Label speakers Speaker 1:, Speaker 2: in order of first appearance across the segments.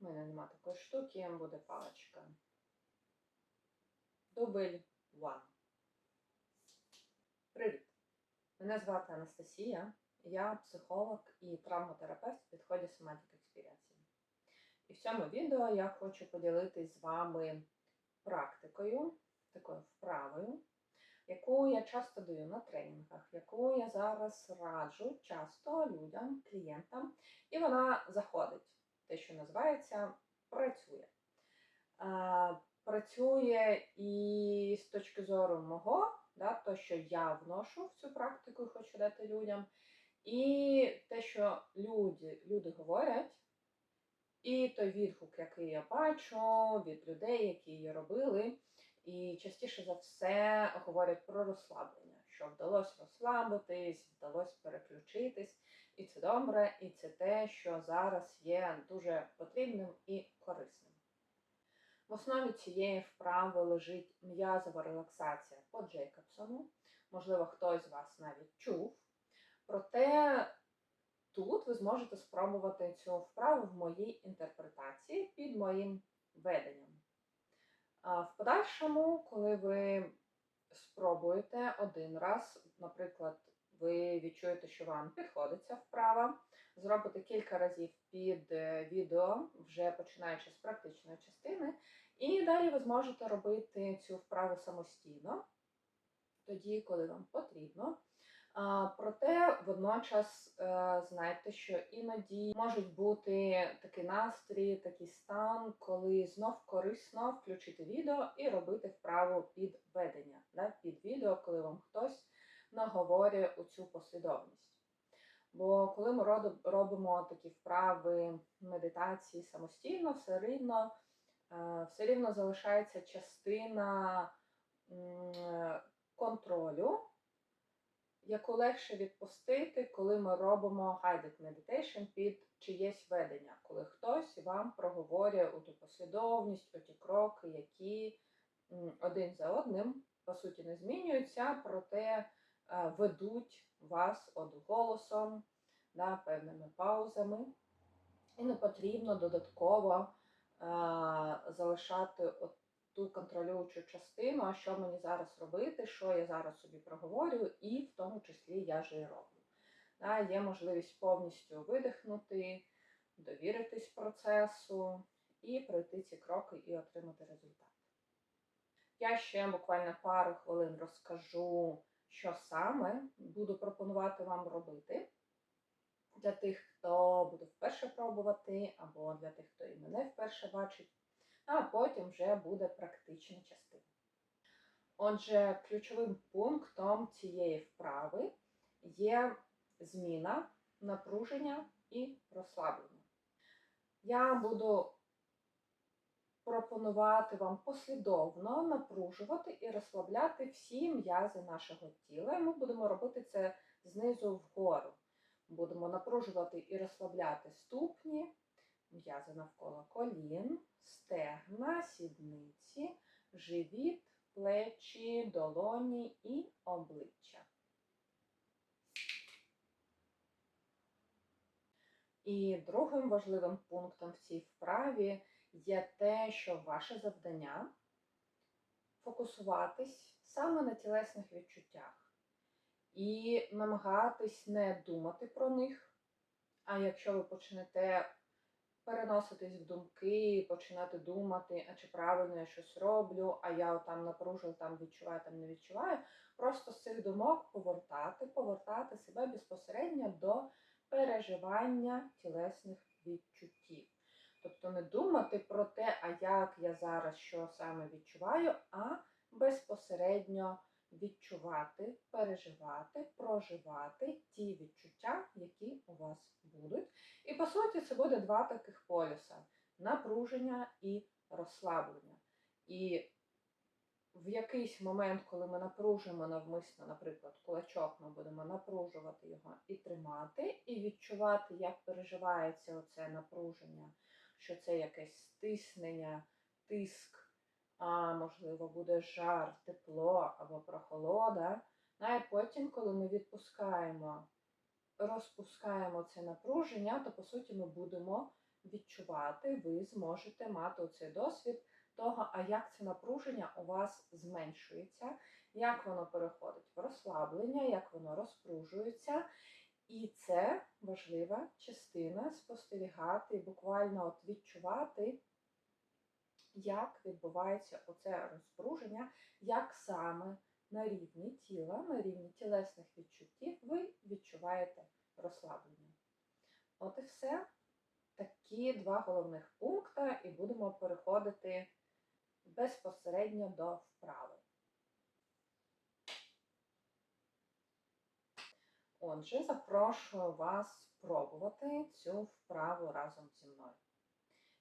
Speaker 1: У мене нема такої штуки, буде паличка. Дубль one. Привіт! Мене звати Анастасія. Я психолог і травматерапевт в підході Somatic Experience. І в цьому відео я хочу поділитись з вами практикою, такою вправою, яку я часто даю на тренінгах, яку я зараз раджу часто людям, клієнтам, і вона заходить, те, що називається, працює. Працює і з точки зору мого, да, то, що я вношу в цю практику і хочу дати людям, і те, що люди, люди говорять, і той відгук, який я бачу від людей, які її робили, і частіше за все говорять про розслаблення, що вдалося розслабитись, вдалося переключитись, і це добре, і це те, що зараз є дуже потрібним і корисним. В основі цієї вправи лежить м'язова релаксація по Джейкобсону. Можливо, хтось з вас навіть чув. Проте тут ви зможете спробувати цю вправу в моїй інтерпретації під моїм веденням. В подальшому, коли ви спробуєте один раз, наприклад, ви відчуєте, що вам підходить ця вправа, зробите кілька разів під е, відео, вже починаючи з практичної частини, і далі ви зможете робити цю вправу самостійно, тоді, коли вам потрібно. Проте водночас е, знайте, що іноді можуть бути такий настрій, такий стан, коли знов корисно включити відео і робити вправу під ведення, під відео, коли вам хтось наговорює у цю послідовність. Бо коли ми робимо такі вправи медитації самостійно, все рівно, е, все рівно залишається частина контролю, яку легше відпустити, коли ми робимо guided meditation під чиєсь ведення, коли хтось вам проговорює у ту послідовність, у ті кроки, які один за одним, по суті, не змінюються, проте ведуть вас от голосом, да, певними паузами. І не потрібно додатково е, залишати от ту контролюючу частину, а що мені зараз робити, що я зараз собі проговорюю, і в тому числі я же і роблю. Да, є можливість повністю видихнути, довіритись процесу і пройти ці кроки і отримати результат. Я ще буквально пару хвилин розкажу, що саме буду пропонувати вам робити для тих, хто буде вперше пробувати, або для тих, хто і мене вперше бачить, а потім вже буде практична частина. Отже, ключовим пунктом цієї вправи є зміна, напруження і розслаблення. Я буду пропонувати вам послідовно напружувати і розслабляти всі м'язи нашого тіла. І ми будемо робити це знизу вгору. Будемо напружувати і розслабляти ступні, м'язи навколо колін, стегна, сідниці, живіт, плечі, долоні і обличчя. І другим важливим пунктом в цій вправі є те, що ваше завдання фокусуватись саме на тілесних відчуттях і намагатись не думати про них. А якщо ви почнете переноситись в думки, починати думати, а чи правильно я щось роблю, а я там напружив, там відчуваю, там не відчуваю, просто з цих думок повертати, повертати себе безпосередньо до переживання тілесних відчуттів. Тобто не думати про те, а як я зараз що саме відчуваю, а безпосередньо відчувати, переживати, проживати ті відчуття, які у вас будуть. І по суті, це буде два таких полюса: напруження і розслаблення. І в якийсь момент, коли ми напружуємо навмисно, наприклад, кулачок, ми будемо напружувати його і тримати, і відчувати, як переживається оце напруження, що це якесь стиснення, тиск, а можливо буде жар, тепло або прохолода. Ну, А потім, коли ми відпускаємо, розпускаємо це напруження, то по суті ми будемо відчувати, ви зможете мати оцей досвід того, а як це напруження у вас зменшується, як воно переходить в розслаблення, як воно розпружується. І це важлива частина спостерігати, буквально от відчувати, як відбувається оце розпруження, як саме на рівні тіла, на рівні тілесних відчуттів ви відчуваєте розслаблення. От і все. Такі два головних пункти, і будемо переходити безпосередньо до вправи. Отже, запрошую вас спробувати цю вправу разом зі мною.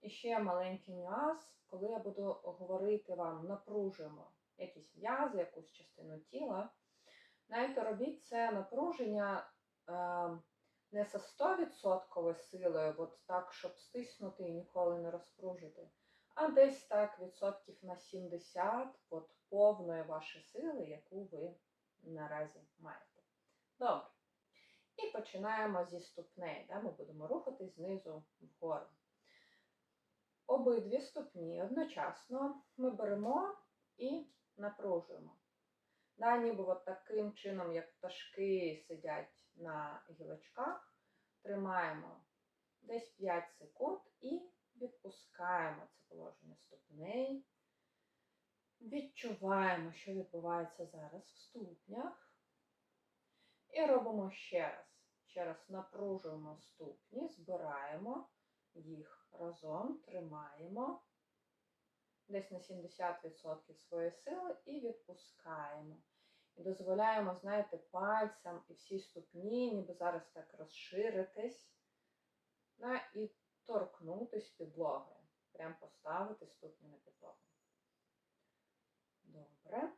Speaker 1: І ще маленький нюанс, коли я буду говорити вам, напружуємо якісь м'язи, якусь частину тіла, знаєте, робіть це напруження е, не за 100% силою, от так, щоб стиснути і ніколи не розпружити, а десь так відсотків на 70 от повної вашої сили, яку ви наразі маєте. Добре. І починаємо зі ступней. Да? Ми будемо рухатись знизу вгору. Обидві ступні одночасно ми беремо і напружуємо. Да, ніби от таким чином, як пташки сидять на гілочках, тримаємо десь 5 секунд і відпускаємо це положення ступней. Відчуваємо, що відбувається зараз в ступнях. І робимо ще раз. Ще раз напружуємо ступні, збираємо їх разом, тримаємо десь на 70% своєї сили і відпускаємо. І дозволяємо, знаєте, пальцям і всі ступні, ніби зараз так розширитись да, і торкнутись підлоги. Прям поставити ступні на підлогу. Добре.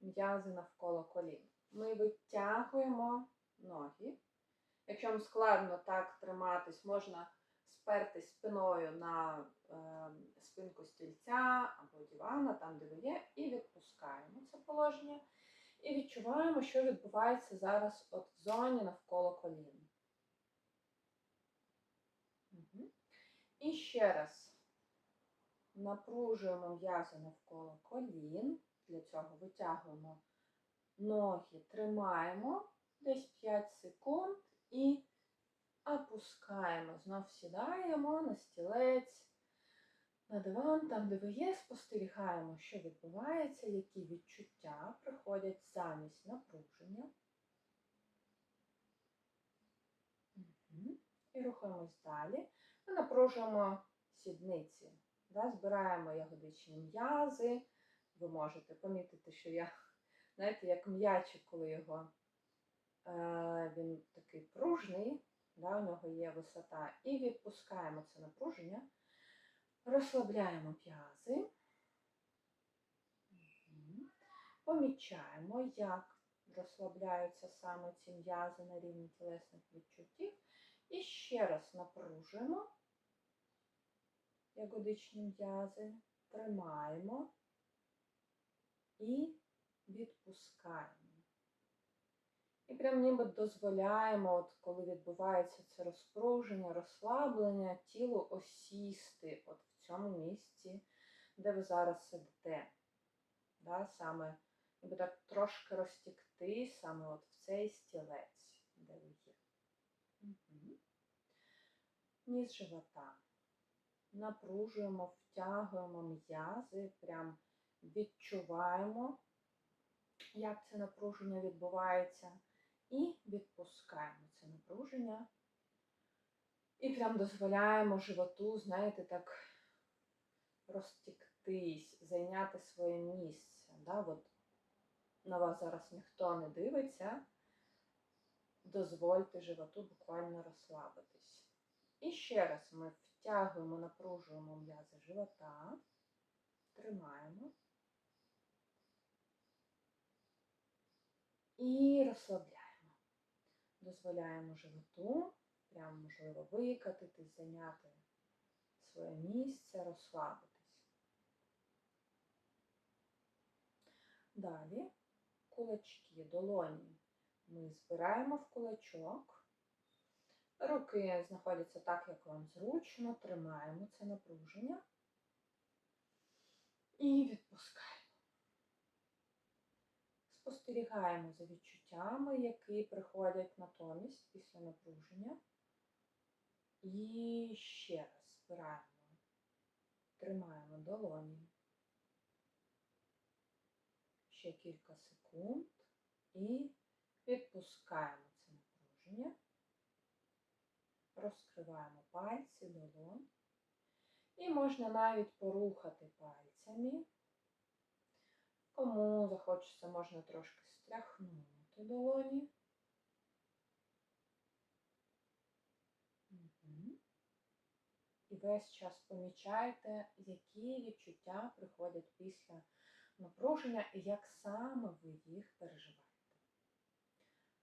Speaker 1: М'язи навколо колін. Ми витягуємо ноги. Якщо вам складно так триматись, можна спертись спиною на е, спинку стільця або дивана, там, де ви є, і відпускаємо це положення. І відчуваємо, що відбувається зараз от в зоні навколо колін. Угу. І ще раз напружуємо м'язи навколо колін. Для цього витягуємо ноги, тримаємо десь 5 секунд і опускаємо. Знов сідаємо на стілець, на диван, там, де ви є, спостерігаємо, що відбувається, які відчуття приходять замість напруження. І рухаємось далі. Ми напружуємо сідниці, да? збираємо ягодичні м'язи. Ви можете помітити, що я, знаєте, як м'ячик, коли його е, він такий пружний, да, у нього є висота, і відпускаємо це напруження, розслабляємо п'язи, помічаємо, як розслабляються саме ці м'язи на рівні тілесних відчуттів. І ще раз напружуємо. Ягодичні м'язи, тримаємо. І відпускаємо. І прям ніби дозволяємо, от коли відбувається це розпруження, розслаблення, тілу осісти от в цьому місці, де ви зараз сидите. Да, Саме ніби так трошки розтікти саме от в цей стілець, де ви є. Угу. Ніс живота. Напружуємо, втягуємо м'язи, прям відчуваємо, як це напруження відбувається. І відпускаємо це напруження. І прям дозволяємо животу, знаєте, так розтіктись, зайняти своє місце. Да? От на вас зараз ніхто не дивиться. Дозвольте животу буквально розслабитись. І ще раз ми втягуємо, напружуємо м'язи живота, тримаємо. І розслабляємо. Дозволяємо животу, прямо можливо викатитись, зайняти своє місце, розслабитись. Далі кулачки, долоні ми збираємо в кулачок, Руки знаходяться так, як вам зручно, тримаємо це напруження і відпускаємо. Спостерігаємо за відчуттями, які приходять натомість після напруження. І ще раз збираємо, тримаємо долоні. Ще кілька секунд і відпускаємо це напруження. Розкриваємо пальці, долонь. І можна навіть порухати пальцями. Кому захочеться, можна трошки стряхнути долоні. І весь час помічайте, які відчуття приходять після напруження і як саме ви їх переживаєте.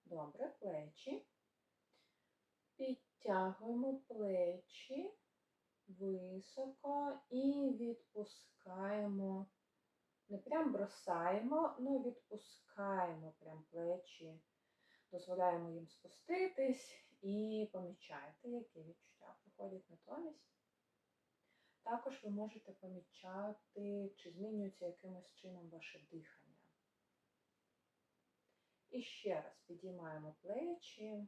Speaker 1: Добре, плечі. Підтягуємо плечі високо і відпускаємо. Не прям бросаємо, але відпускаємо прям плечі, дозволяємо їм спуститись і помічайте, які відчуття приходять натомість. Також ви можете помічати, чи змінюється якимось чином ваше дихання. І ще раз підіймаємо плечі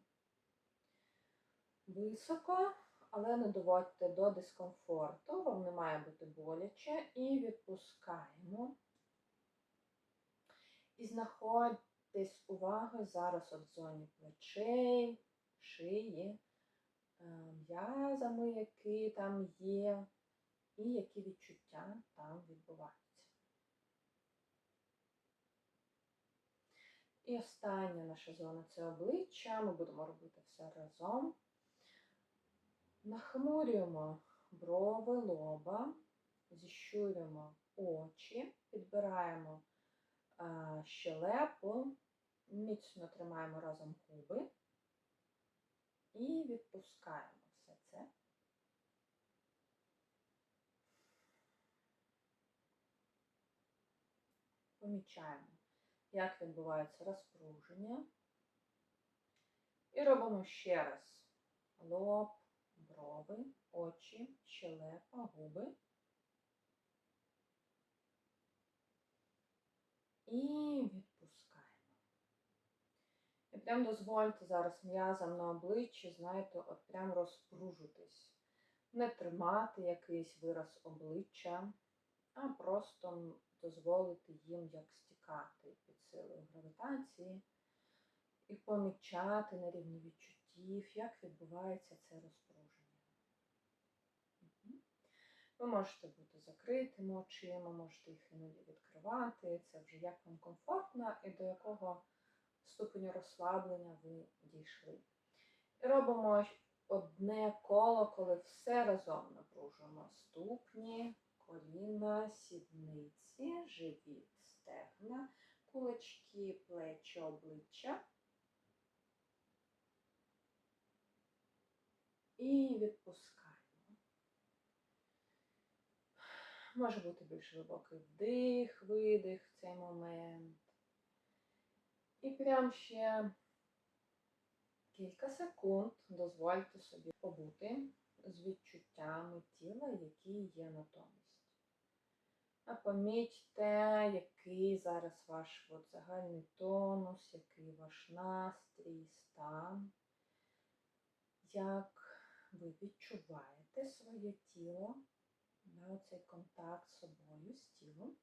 Speaker 1: високо, але не доводьте до дискомфорту, вам не має бути боляче, і відпускаємо. І знаходьтесь увагою зараз от в зоні плечей, шиї, е, м'язами, які там є, і які відчуття там відбуваються. І остання наша зона це обличчя. Ми будемо робити все разом. Нахмурюємо брови, лоба, зіщурюємо очі, підбираємо щелепу, міцно тримаємо разом губи і відпускаємо все це. Помічаємо, як відбувається розпруження. І робимо ще раз лоб, брови, очі, щелепа, губи. І відпускаємо. І прям дозвольте зараз м'язам на обличчі, знаєте, от прям розпружитись. Не тримати якийсь вираз обличчя, а просто дозволити їм як стікати під силою гравітації і помічати на рівні відчуттів, як відбувається це розпруження. Ви можете бути закритими очима, можете їх іноді відкривати. Це вже як вам комфортно і до якого ступеню розслаблення ви дійшли. І робимо одне коло, коли все разом напружуємо ступні, коліна, сідниці, живіт, стегна, кулачки, плечі, обличчя. І відпускаємо. Може бути більш глибокий вдих, видих в цей момент. І прям ще кілька секунд дозвольте собі побути з відчуттями тіла, які є натомість. А помічте, який зараз ваш от, загальний тонус, який ваш настрій, стан, як ви відчуваєте своє тіло, да, оцей контакт з собою, з тілом.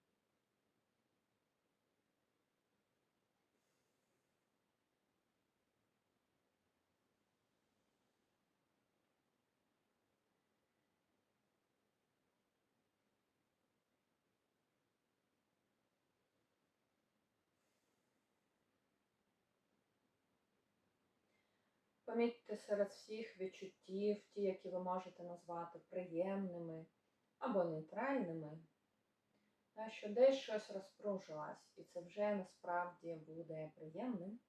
Speaker 1: Помітьте серед всіх відчуттів, ті, які ви можете назвати приємними або нейтральними, що десь щось розпружилось, і це вже насправді буде приємним.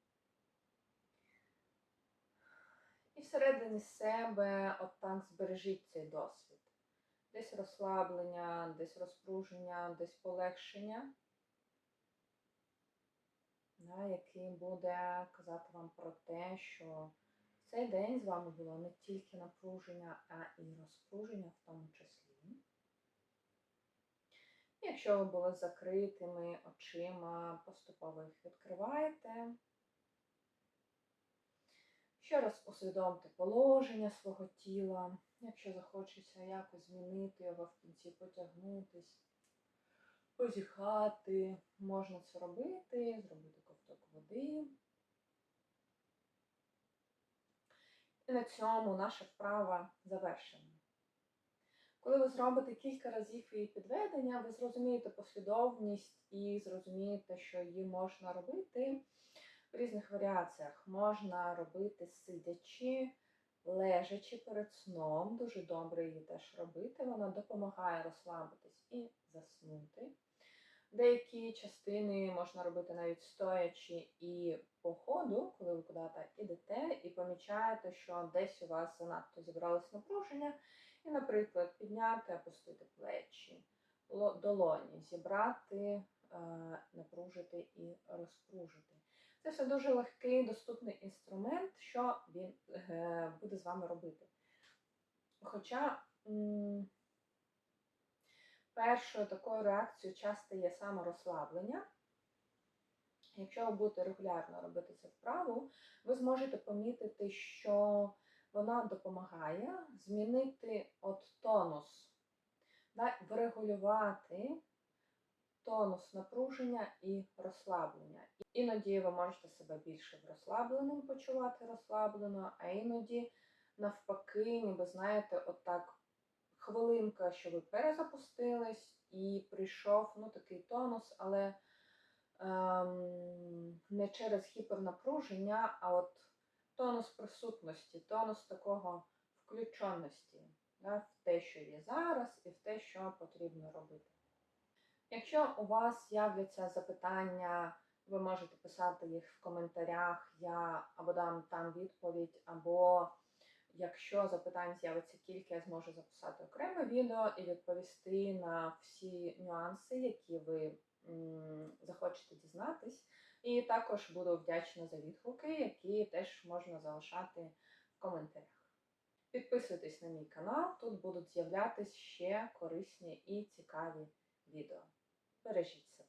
Speaker 1: І всередині себе от так збережіть цей досвід. Десь розслаблення, десь розпруження, десь полегшення, який буде казати вам про те, що цей день з вами було не тільки напруження, а і розпруження в тому числі. Якщо ви були закритими очима, поступово їх відкриваєте. Ще раз усвідомте положення свого тіла. Якщо захочеться якось змінити його в кінці, потягнутись, позіхати, можна це робити, зробити ковток води. І на цьому наша вправа завершена. Коли ви зробите кілька разів її підведення, ви зрозумієте послідовність і зрозумієте, що її можна робити в різних варіаціях. Можна робити сидячи, лежачи перед сном. Дуже добре її теж робити. Вона допомагає розслабитись і заснути. Деякі частини можна робити навіть стоячи і по ходу, коли ви куди-то ідете, і помічаєте, що десь у вас занадто зібралось напруження, і, наприклад, підняти, опустити плечі, долоні, зібрати, е, напружити і розпружити. Це все дуже легкий, доступний інструмент, що він е, буде з вами робити. Хоча першою такою реакцією часто є саморозслаблення. Якщо ви будете регулярно робити це вправу, ви зможете помітити, що вона допомагає змінити от тонус, да, врегулювати тонус напруження і розслаблення. Іноді ви можете себе більше розслабленим почувати розслаблено, а іноді, навпаки, ніби знаєте, отак хвилинка, що ви перезапустились, і прийшов ну, такий тонус, але ем, не через гіпернапруження, а от тонус присутності, тонус такого включеності да, в те, що є зараз, і в те, що потрібно робити. Якщо у вас з'являться запитання, ви можете писати їх в коментарях, я або дам там відповідь, або якщо запитань з'явиться кілька, я зможу записати окреме відео і відповісти на всі нюанси, які ви захочете дізнатись. І також буду вдячна за відгуки, які теж можна залишати в коментарях. Підписуйтесь на мій канал, тут будуть з'являтися ще корисні і цікаві відео. Бережіть себе!